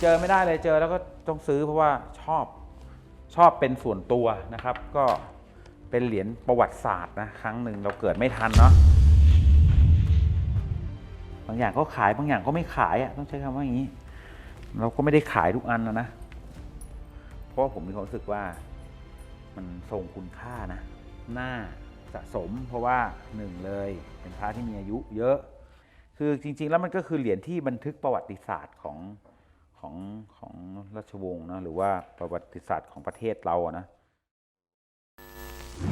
เจอไม่ได้เลยเจอแล้วก็ต้องซื้อเพราะว่าชอบชอบเป็นส่วนตัวนะครับ ก็เป็นเหรียญประวัติศาสตร์นะครั้งหนึ่งเราเกิดไม่ทันเนาะบางอย่างก็ขายบางอย่างก็ไม่ขายอะต้องใช้คำว่าอย่างนี้ เราก็ไม่ได้ขายทุกอันนะนะเพราะผมมีความรู้สึกว่ามันทรงคุณค่านะน่าสะสม เพราะว่าหนึ่งเลยเป็นพระที่มีอายุเยอะ คือจริง ๆ แล้วมันก็คือเหรียญที่บันทึกประวัติศาสตร์ของ ของของราชวงศ์นะหรือว่าประวัติศาสตร์ของประเทศเราอะนะ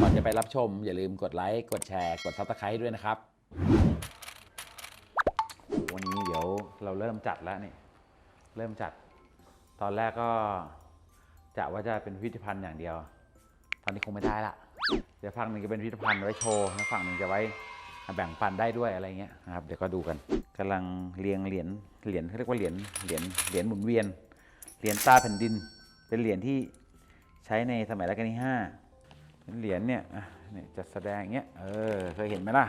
ก่อนจะไปรับชม อย่าลืมกดไลค์กดแชร์ กดซับสไครต์ด้วยนะครับ วันนี้เดี๋ยวเราเริ่มจัดแล้วนี่ เริ่มจัด ตอนแรกก็จะว่าจะเป็นพิพิธภัณฑ์อย่างเดียว ตอนนี้คงไม่ได้ละเดี๋ยวฝั่งหนึ่งจะเป็นพิพิธภัณฑ์ไว้โชว์แล้วฝั่งหนึ่งจะไว้ แบ่งปันได้ด้วยอะไรเงี้ยนะครับเดี๋ยวก็ดูกันกำลังเรียงเหรียญเหรียญเขาเรียกว่าเหรียญเหรียญเหรียญหมุนเวียนเหรียญตาแผ่นดิน เป็นเหรียญที่ใช้ในสมัยรัชกาลที่ห้าเหรียญเนี่ยเนี่ยจัดแสดงเงี้ยเออเคยเห็นไหมล่ะ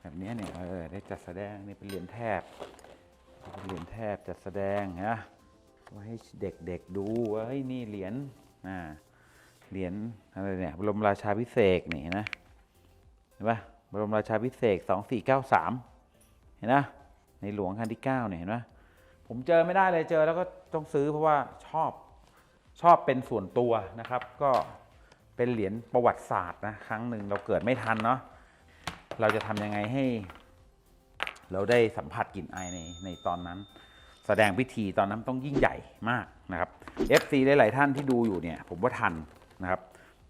แบบนี้เนี่ยเออได้จัดแสดงนี่เป็นเหรียญแทบเป็นเหรียญแทบจัดแสดงนะไว้ให้เด็กๆดูว่าเฮ้ยนี่เหรียญอ่าเหรียญอะไรเนี่ยบรมราชาพิเศษนี่นะเห็นปะ บรมราชาพิเศษสองสี่เก้าสามเห็นนะในหลวงคันที่เก้าเนี่ยเห็นปะผมเจอไม่ได้เลยเจอแล้วก็ต้องซื้อเพราะว่าชอบชอบเป็นส่วนตัวนะครับ ก็เป็นเหรียญประวัติศาสตร์นะครั้งหนึ่งเราเกิดไม่ทันเนาะเราจะทำยังไงให้ เราได้สัมผัสกลิ่นอายในในตอนนั้น แสดงพิธีตอนนั้นต้องยิ่งใหญ่มากนะครับ FC หลายๆท่านที่ดูอยู่เนี่ย ผมว่าทันนะครับ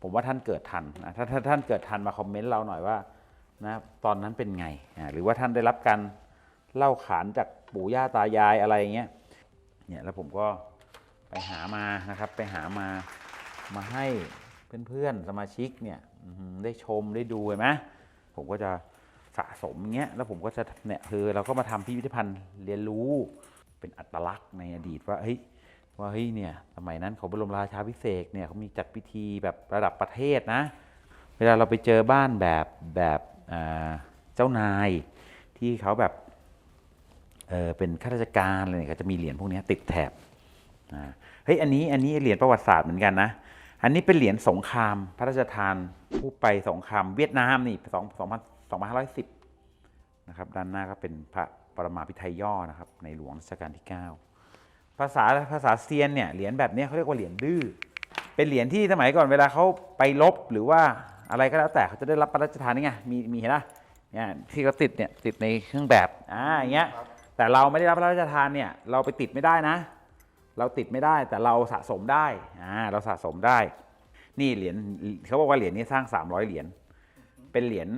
ผมว่าท่านเกิดทันนะถ้าถ้าท่านเกิดทันมาคอมเมนต์เราหน่อยว่า นะตอนนั้นเป็นไง หรือว่าท่านได้รับการเล่าขานจากปู่ย่าตายายอะไรเงี้ยเนี่ยแล้วผมก็ไปหามานะครับไปหามามาให้เพื่อนๆสมาชิกเนี่ยได้ชมได้ดูเห็นไหมผมก็จะสะสมเงี้ยแล้วผมก็จะเนี่ยคือเราก็มาทำพิพิธภัณฑ์เรียนรู้เป็นอัตลักษณ์ในอดีตว่าเฮ้ยว่าเฮ้ยเนี่ยสมัยนั้นเของบรมราชาพิเศษเนี่ยเขามีจัดพิธีแบบระดับประเทศนะ เวลาเราไปเจอบ้านแบบแบบ เจ้านายที่เขาแบบเเป็นข้าราชการอะไรเนี่ยจะมีเหรียญพวกนี้ติดแถบเฮ้ยอันนี้อันนี้เหรียญประวัติศาสตร์เหมือนกันนะอันนี้เป็นเหรียญสงครามพระราชทานผู้ไปสงครามเวียดนามนี่สองสองพันสองพันห้าร้อยสิบนะครับด้านหน้าก็เป็นพระปรมาภิไธยย่อนะครับในหลวงรัชกาลที่ 9 ภาษาภาษาเซียนเนี่ยเหรียญแบบนี้เขาเรียกว่าเหรียญดื้อเป็นเหรียญที่สมัยก่อนเวลาเขาไปลบหรือว่า อะไรก็แล้วแต่เขาจะได้รับพระราชทานนี่ไงมีมีเห็นไหมเนี่ยที่เขาติดเนี่ยติดในเครื่องแบบอ่าอย่างเงี้ยแต่เราไม่ได้รับพระราชทานเนี่ยเราไปติดไม่ได้นะ เราติดไม่ได้แต่เราสะสมได้อ่าเราสะสมได้ นี่เหรียญเขาบอกว่าเหรียญนี้สร้าง 300 เหรียญเป็นเหรียญ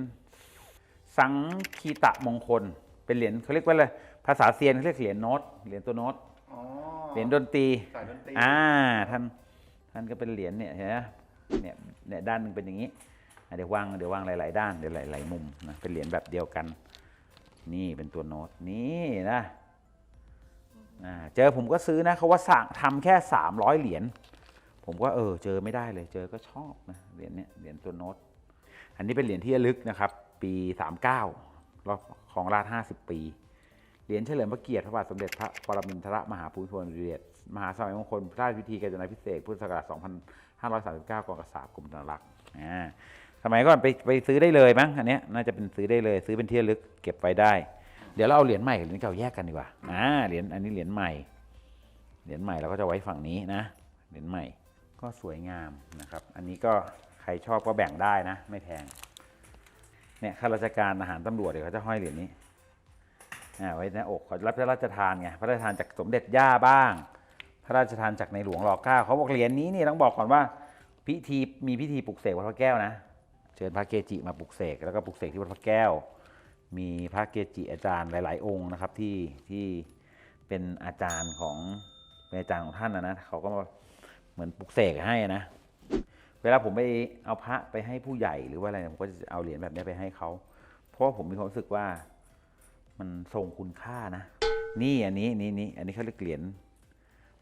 สังคีตะมงคล เป็นเหรียญเขาเรียกว่าอะไรภาษาเซียนเขาเรียกเหรียญโน้ตเหรียญตัวโน้ตอ๋อเหรียญดนตรีสายดนตรีอ่าท่านท่านก็เป็นเหรียญเนี่ยเห็นไหมเนี่ยเนี่ยด้านหนึงเป็นอย่างนี้อะ เดี๋ยววางเดี๋ยววางหลาย ๆ ด้านเดี๋ยวหลาย ๆ มุมนะเป็นเหรียญแบบเดียวกัน นี่เป็นตัวโน้ตนี่นะเจอผมก็ซื้อนะเขาว่าสั่งทำแค่ 300 เหรียญผมก็เออเจอไม่ได้เลยเจอก็ชอบนะเหรียญเนี้ยเหรียญตัวโน้ตอันนี้เป็นเหรียญที่ระลึกนะครับ ปี 39รอบของราช50 ปีเหรียญเฉลิมพระเกียรติพระบาทสมเด็จพระปรมินทรมหาภูมิพลอดุลยเดชมหาสมัยมงคลพระราชพิธีการจนาพิเศษพุทธศักราช 2539กองกษาปกรมธนารักษ์อ่า สมัยก่อนไปไปซื้อได้เลยมั้งอันเนี้ยน่าจะเป็นซื้อได้เลย ซื้อเป็นที่ระลึกเก็บไว้ได้ เดี๋ยวเราเอาเหรียญใหม่กับเหรียญเก่าแยกกันดีกว่าอ่าเหรียญอันนี้เหรียญใหม่ เหรียญใหม่เราก็จะไว้ฝั่งนี้นะ เหรียญใหม่ก็สวยงามนะครับ อันนี้ก็ใครชอบก็แบ่งได้นะ ไม่แพงเนี่ยข้าราชการทหารตำรวจเดี๋ยวเขาจะห้อยเหรียญนี้อ่าไว้ในอกเขารับพระราชทานไงพระราชทานจากสมเด็จย่าบ้าง พระราชทานจากในหลวงรอเก้าเขาบอกเหรียญนี้นี่ต้องบอกก่อนว่าพิธีมีพิธีปลุกเสกวัดพระแก้วนะ เชิญพระเกจิมาปลุกเสกแล้วก็ปลุกเสกที่วัดพระแก้ว มีพระเกจิอาจารย์หลาย ๆ องค์นะครับที่ที่เป็นอาจารย์ของเป็นอาจารย์ของท่านนะนะเขาก็มาเหมือนปลุกเสกให้นะเวลาผมไปเอาพระไปให้ผู้ใหญ่หรือว่าอะไรผมก็จะเอาเหรียญแบบนี้ไปให้เขาเพราะว่าผมมีความรู้สึกว่ามันทรงคุณค่านะ นี่อันนี้นี่นี่อันนี้เขาเรียกเหรียญ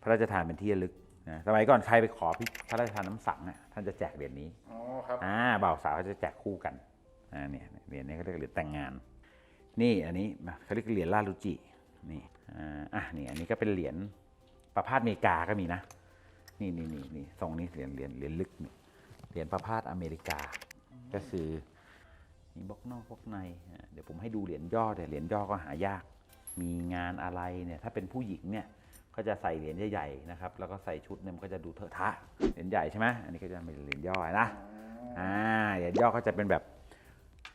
พระราชทานเป็นที่ระลึก นะสมัยก่อนใครไปขอพระราชทานน้ำสังอะท่านจะแจกเหรียญนี้อ๋อครับอ่าบ่าวสาวเขาจะแจกคู่กันอ่าเนี่ยเหรียญนี้เขาเรียกเหรียญแต่งงาน นี่อันนี้เขาเรียกเหรียญลาลุจินี่อ่าอะนี่อันนี้ก็เป็นเหรียญประพาสอเมริกาก็มีนะ นี่นี่นี่นี่ทรงนี้เหรียญเหรียญเหรียญลึกนี่เหรียญประพาสอเมริกา ก็คือมีบล็อกนอกบล็อกในอะเดี๋ยวผมให้ดูเหรียญย่อแต่เหรียญย่อก็หายาก มีงานอะไรเนี่ยถ้าเป็นผู้หญิงเนี่ย ก็จะใส่เหรียญใหญ่ๆนะครับ แล้วก็ใส่ชุดเนี่ยมันก็จะดูเถอะทะ เหรียญใหญ่ใช่ไหมอันนี้ก็จะเป็นเหรียญย่อนะ อ่า เหรียญย่อก็จะเป็นแบบ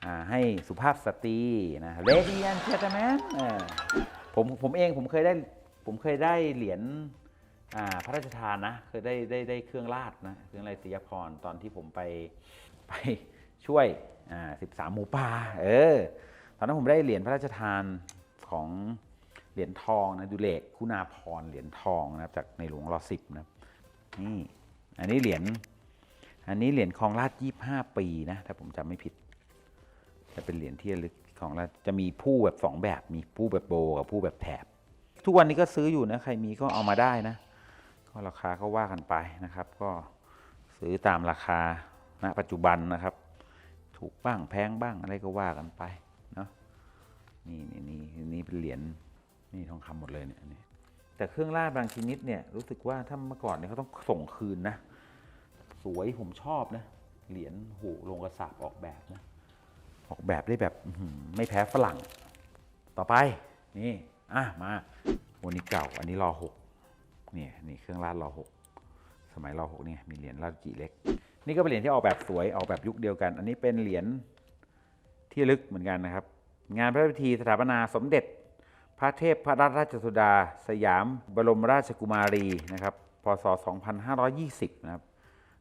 อ่า ให้สุภาพสตรีนะเลดี้แอนเจตแมนผมผมเองผมเคยได้ ผมเคยได้เหรียญ อ่า พระราชทานนะ เคยได้ได้ได้เครื่องราชนะ เครื่องราชสียพรตอนที่ผมไปไปช่วย อ่าสิบสามหมูป่า เออ ตอนนั้นผมได้เหรียญพระราชทานของ เหรียญทองนะดุเลกคุณาพรเหรียญทองนะครับจากในหลวงรอสิบนะนี่อันนี้เหรียญอันนี้เหรียญคลองราชยี่ห้าปีนะถ้าผมจำไม่ผิด จะเป็นเหรียญที่ระลึกของราชจะมีผู้แบบสองแบบมีผู้แบบโบกับผู้แบบแถบ ทุกวันนี้ก็ซื้ออยู่นะใครมีก็เอามาได้นะก็ราคาก็ว่ากันไปนะครับ ก็ซื้อตามราคาณปัจจุบันนะครับ ถูกบ้างแพงบ้างอะไรก็ว่ากันไปเนาะนี่นี่นี่นี่เป็นเหรียญ นี่ทองคำหมดเลยเนี่ยนนี้แต่เครื่องราชบางชนิดเนี่ยรู้สึกว่าถ้าเมื่อก่อนเนี่ยเขาต้องส่งคืนนะ สวยผมชอบนะ เหรียญหูลงกระสาบออกแบบนะ ออกแบบได้แบบไม่แพ้ฝรั่ง ต่อไปนี่อะมาวันนี้เก่า อันนี้รอหกนี่นี่เครื่องราชรอหกสมัยรอหกเนี่ยมีเหรียญราชจีเล็ก นี่ก็เป็นเหรียญที่ออกแบบสวยออกแบบยุคเดียวกัน อันนี้เป็นเหรียญที่ลึกเหมือนกันนะครับ งานพระราชพิธีสถาปนาสมเด็จ พระเทพพระราชสุดา สยามบรมราชกุมารีนะครับพศ 2520 นะครับ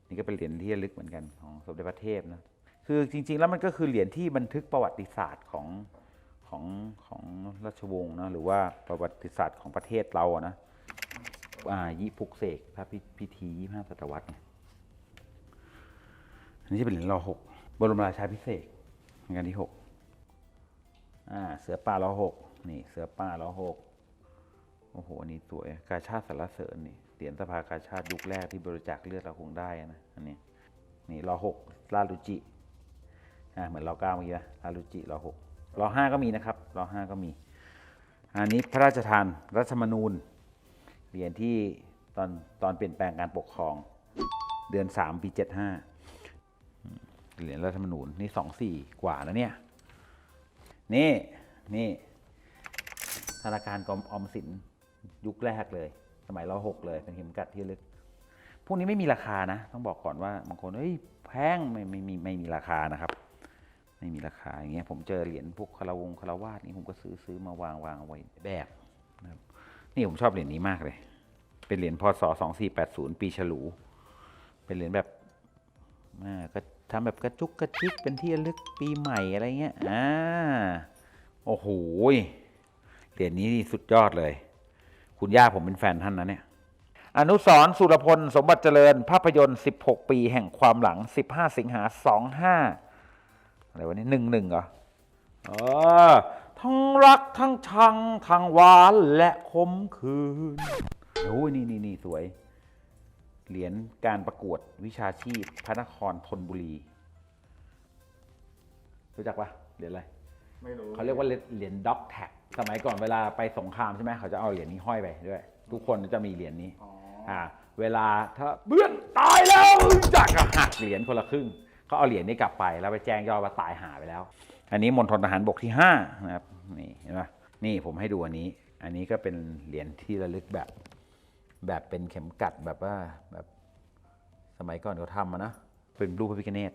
นี่ก็เป็นเหรียญที่ระลึกเหมือนกันของสมเด็จพระเทพนะคือจริง ๆ แล้วมันก็คือเหรียญที่บันทึกประวัติศาสตร์ของของของราชวงศ์นะหรือว่าประวัติศาสตร์ของประเทศเราอะนะอ่ายิปุกเสกพระพิพธียี่ห้าศตวรรษเนี่ยอันนี้จะเป็นเหรียญรอหกบรมราชาพิเศษกรัชกาลที่หกอ่าเสือป่ารอหก นี่เสือป่ารอหกโอ้โหอันนี้สวยกาชาติสารเสริญนี่เหรียญสภากาชาติยุคแรกที่บริจาคเลือดเราคงได้นะอันนี้นี่รอหกลาลูจิอ่าเหมือนรอเก้าเมื่อกี้นะลาลูจิรอหกรอห้าก็มีนะครับรอห้าก็มี อันนี้พระราชทานรัฐธรรมนูญเหรียญที่ตอนตอนเปลี่ยนแปลงการปกครอง เดือนสามปีเจ็ดห้าเหรียญรัฐธรรมนูญนี่สองสี่กว่าแล้วเนี่ยนี่นี่ ธนาคารกรมออมสินยุคแรกเลย สมัยรอหกเลยเป็นเข็มกัดที่ลึก พวกนี้ไม่มีราคานะ ต้องบอกก่อนว่าบางคนเฮ้ยแพงไม่ไม่มีไม่มีราคานะครับ ไม่มีราคาอย่างเงี้ยผมเจอเหรียญพวกคาราวงคาราวาสนี่ผมก็ซื้อซื้อมาวางวางเอาไว้แบบนะครับนี่ผมชอบเหรียญนี้มากเลย เป็นเหรียญพศ2480ปีฉลู เป็นเหรียญแบบอ่าก็ทำแบบกระจุกกระจิกเป็นที่ระลึกปีใหม่อะไรเงี้ย อ่า โอ้โห เหรียญนี้นี่สุดยอดเลย คุณย่าผมเป็นแฟนท่านนะเนี่ย อนุสรณ์สุรพล สมบัติเจริญ ภาพยนตร์ 16 ปีแห่งความหลัง 15 สิงหา 25 อะไรวะนี่หนึ่งหนึ่งเหรอเออทั้งรักทั้งชัง ทั้งหวานและคมคืนโอ้ยนี่นี่นี่สวย เหรียญการประกวดวิชาชีพ พระนครธนบุรี รู้จักปะเหรียญอะไร ไม่รู้เขาเรียกว่าเหรียญด็อกแท็ก สมัยก่อนเวลาไปสงครามใช่ไหมเขาจะเอาเหรียญนี้ห้อยไปด้วย ทุกคนจะมีเหรียญนี้อ๋ออ่าเวลาถ้าเบื้อนตายแล้วจักก็หักเหรียญคนละครึ่งเขาเอาเหรียญนี้กลับไปแล้วไปแจ้งยอดว่าตายหาไปแล้ว อันนี้มณฑลทหารบกที่ห้านะครับนี่เห็นไหมนี่ผมให้ดูอันนี้ อันนี้ก็เป็นเหรียญที่ระลึกแบบ แบบเป็นเข็มกัดแบบว่าแบบสมัยก่อนเขาทำมานะเป็นรูปพระพิฆเนศ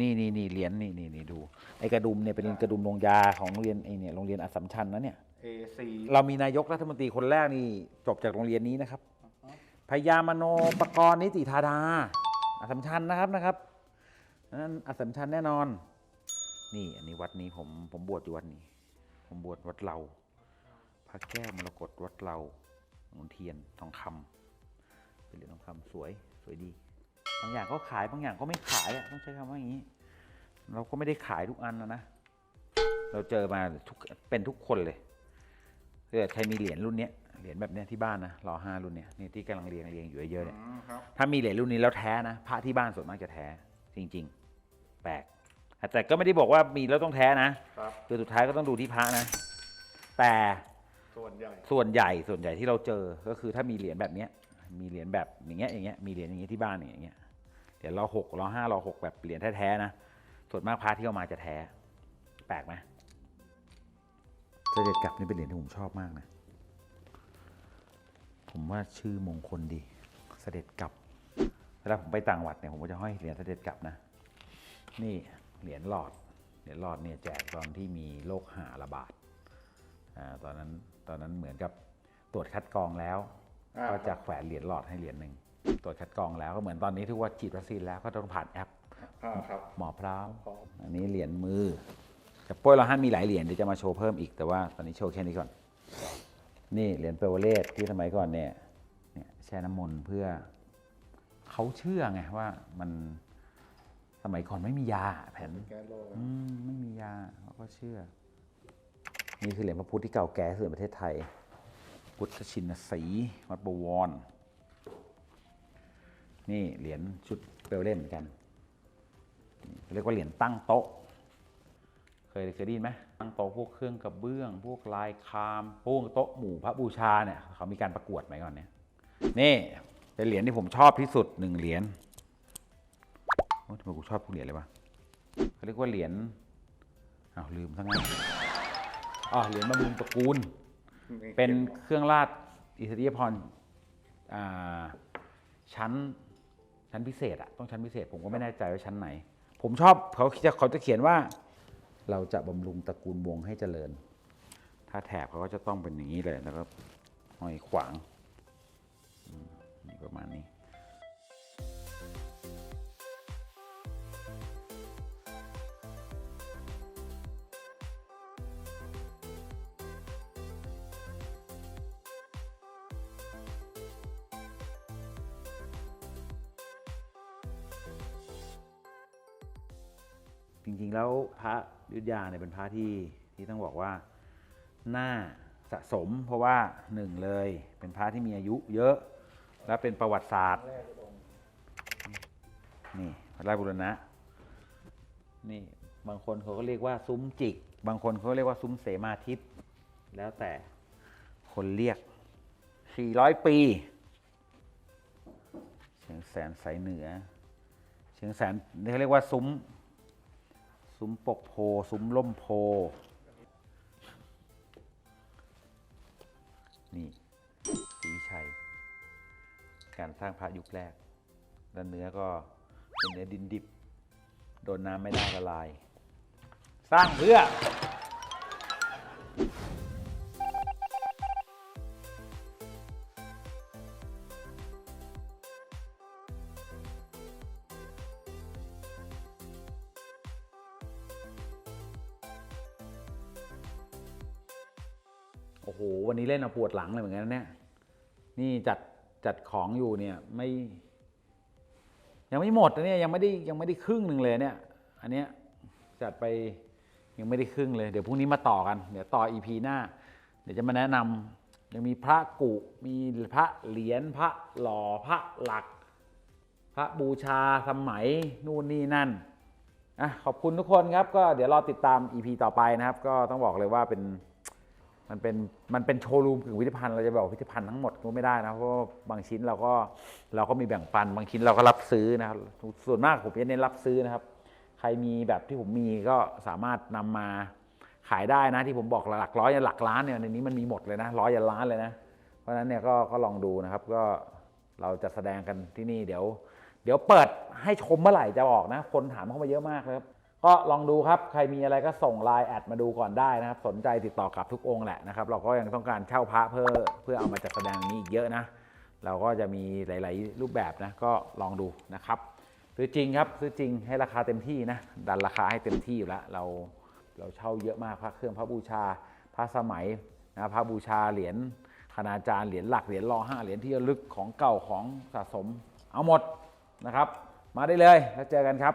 นี่นี่นี่เหรียญนี่นี่นี่ดูไอ้กระดุมเนี่ยเป็นกระดุมโรงยาของโรงเรียนไอ้เนี่ยโรงเรียนอัสสัมชัญนะเนี่ยเอซีเรามีนายกรัฐมนตรีคนแรกนี่จบจากโรงเรียนนี้นะครับพยามโนปกรณ์นิติธาดาอัสสัมชัญนะครับนะครับนั่นอัสสัมชัญแน่นอน นี่อันนี้วัดนี้ผมผมบวชอยู่วัดนี้ ผมบวชวัดเราพระแก้วมรกตวัดเราหนุนเทียนทองคำเป็นเหรียญทองคำสวยสวยดี บางอย่างก็ขายบางอย่างก็ไม่ขายอะต้องใช้คำว่าอย่างนี้ เราก็ไม่ได้ขายทุกอันนะนะเราเจอมาทุกเป็นทุกคนเลยถ้าเกิดใครมีเหรียญรุ่นเนี้ยเหรียญแบบเนี้ยที่บ้านนะรอห้ารุ่นเนี้ยนี่ที่กำลังเรียงเรียงอยู่เยอะๆเนี่ยอืมครับถ้ามีเหรียญรุ่นนี้แล้วแท้นะพระที่บ้านส่วนมากจะแท้จริง ๆ แปลกแต่ก็ไม่ได้บอกว่ามีแล้วต้องแท้นะครับคือสุดท้ายก็ต้องดูที่พระนะ แต่ส่วนใหญ่ส่วนใหญ่ส่วนใหญ่ที่เราเจอก็คือถ้ามีเหรียญแบบเนี้ยมีเหรียญแบบอย่างเงี้ยอย่างเงี้ยมีเหรียญอย่างเงี้ยที่บ้านอย่างเงี้ย เหรียญรอหกรอห้ารอหกแบบเหรียญแท้ๆนะ ส่วนมากพระที่เอามาจะแท้ แปลกไหมเสด็จกลับนี่เป็นเหรียญที่ผมชอบมากนะ ผมว่าชื่อมงคลดีเสด็จกลับ เวลาผมไปต่างจังหวัดเนี่ยผมก็จะห้อยเหรียญเสด็จกลับนะ นี่เหรียญหลอด เหรียญหลอดเนี่ยแจกตอนที่มีโรคหาระบาดอ่าตอนนั้นตอนนั้นเหมือนกับตรวจคัดกรองแล้วอ่าก็จะแขวนเหรียญหลอดให้เหรียญหนึ่ง ตรวจคัดกรองแล้วก็เหมือนตอนนี้ที่ว่าฉีดวัคซีนแล้วก็ต้องผ่านแอปอ่าครับหมอพร้อมพร้อมอันนี้เหรียญมือแต่โป้ยเราฮั่นมีหลายเหรียญเดี๋ยวจะมาโชว์เพิ่มอีกแต่ว่าตอนนี้โชว์แค่นี้ก่อน นี่เหรียญเปเวเลตที่สมัยก่อนเนี่ยเนี่ยแช่น้ำมนต์เพื่อเขาเชื่อไงว่ามันสมัยก่อนไม่มียาแผนแก๊สโลกอืมไม่มียาเขาก็เชื่อ นี่คือเหรียญพระพุทธที่เก่าแก่ที่สุดในประเทศไทย พุทธชินสีห์วัดบวร นี่เหรียญชุดเปลเล่นเหมือนกันเรียกว่าเหรียญตั้งโต๊ะ เคยเคยได้ยินไหมตั้งโต๊ะพวกเครื่องกระเบื้อง พวกลายคามพวกโต๊ะหมู่พระบูชาเนี่ยเขามีการประกวดไหมก่อนเนี่ยนี่เป็นเหรียญที่ผมชอบที่สุดหนึ่งเหรียญโอ้ทำไมกูชอบทุกเหรียญเลยวะเขาเรียกว่าเหรียญอ้าวลืมทั้งนั้นอ๋อเหรียญบำรุงตระกูล เป็นเครื่องราชอิสริยาภรชั้น ชั้นพิเศษอะต้องชั้นพิเศษ ผมก็ไม่แน่ใจว่าชั้นไหน ผมชอบเขาจะเขาจะเขียนว่า เราจะบำรุงตระกูลวงให้เจริญ ถ้าแถบเขาก็จะต้องเป็นอย่างนี้เลยแล้วก็ห้อยขวางอืมนี่ประมาณนี้ ริงๆ แล้วพระยุทธยาเนี่ยเป็นพระที่ที่ต้องบอกว่าน่าสะสม เพราะว่าหนึ่งเลย เป็นพระที่มีอายุเยอะ และเป็นประวัติศาสตร์ นี่พระราชบุรณะ นี่บางคนเขาก็เรียกว่าซุ้มจิก บางคนเขาเรียกว่าซุ้มเสมาทิตแล้วแต่คนเรียก 400 ปี เชียงแสนสายเหนือ เชียงแสนเขาเรียกว่าซุ้ม ซุ้มปกโพซุ้มล่มโพ นี่สีชัย การสร้างพระยุคแรกแล้วเนื้อก็เป็นเนื้อดินดิบ โดนน้ำไม่ได้ละลาย สร้างเพื่อ อ้โหวันนี้เล่นเอาปวดหลังเลยเหมือนกันนะเนี่ย นี่จัดจัดของอยู่เนี่ยไม่ ยังไม่หมดนะเนี่ยยังไม่ได้ยังไม่ได้ครึ่งหนึ่งเลยเนี่ย อันเนี้ยจัดไปยังไม่ได้ครึ่งเลยเดี๋ยวพรุ่งนี้มาต่อกันเดี๋ยวต่ออีพีหน้า เดี๋ยวจะมาแนะนำยังมีพระกุมีพระเหรียญพระหล่อพระหลัก พระบูชาสมัยนู่นนี่นั่นอะขอบคุณทุกคนครับก็เดี๋ยวรอติดตาม EP ต่อไปนะครับ ก็ต้องบอกเลยว่าเป็น มันเป็นมันเป็นโชว์รูมถึงพิพิธภัณฑ์เราจะบอกพิพิธภัณฑ์ทั้งหมดก็ไม่ได้นะเพราะบางชิ้นเราก็เราก็มีแบ่งปัน บางชิ้นเราก็รับซื้อนะครับส่วนมากผมจะเน้นรับซื้อนะครับ ใครมีแบบที่ผมมีก็สามารถนำมาขายได้นะที่ผมบอกหลักร้อยยันหลักล้านเนี่ยในนี้มันมีหมดเลยนะร้อยยันล้านเลยนะ เพราะฉะนั้นเนี่ยก็ก็ลองดูนะครับก็เราจะแสดงกันที่นี่เดี๋ยว เดี๋ยวเปิดให้ชมเมื่อไหร่จะบอกนะ คนถามเข้ามาเยอะมากครับ ก็ลองดูครับใครมีอะไรก็ส่งไลน์แอดมาดูก่อนได้นะครับ สนใจติดต่อกลับทุกองค์แหละนะครับ เราก็ยังต้องการเช่าพระเพื่อเพื่อเอามาจัดแสดงนี้อีกเยอะนะ เราก็จะมีหลาย ๆ รูปแบบนะก็ลองดูนะครับซื้อจริงครับซื้อจริงให้ราคาเต็มที่นะดันราคาให้เต็มที่อยู่แล้วเราเราเช่าเยอะมากพระเครื่องพระบูชา พระสมัยนะพระบูชาเหรียญคณาจารย์เหรียญหลักเหรียญรอห้าเหรียญที่ระลึกของเก่าของสะสม เอาหมดนะครับ มาได้เลยแล้วเจอกันครับ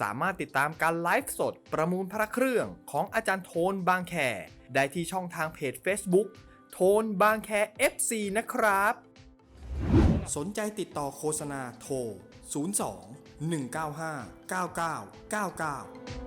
สามารถติดตามการไลฟ์สดประมูลพระเครื่องของอาจารย์โทนบางแค ได้ที่ช่องทางเพจ Facebook โทนบางแค FC นะครับ สนใจติดต่อโฆษณาโทร 02 195 9999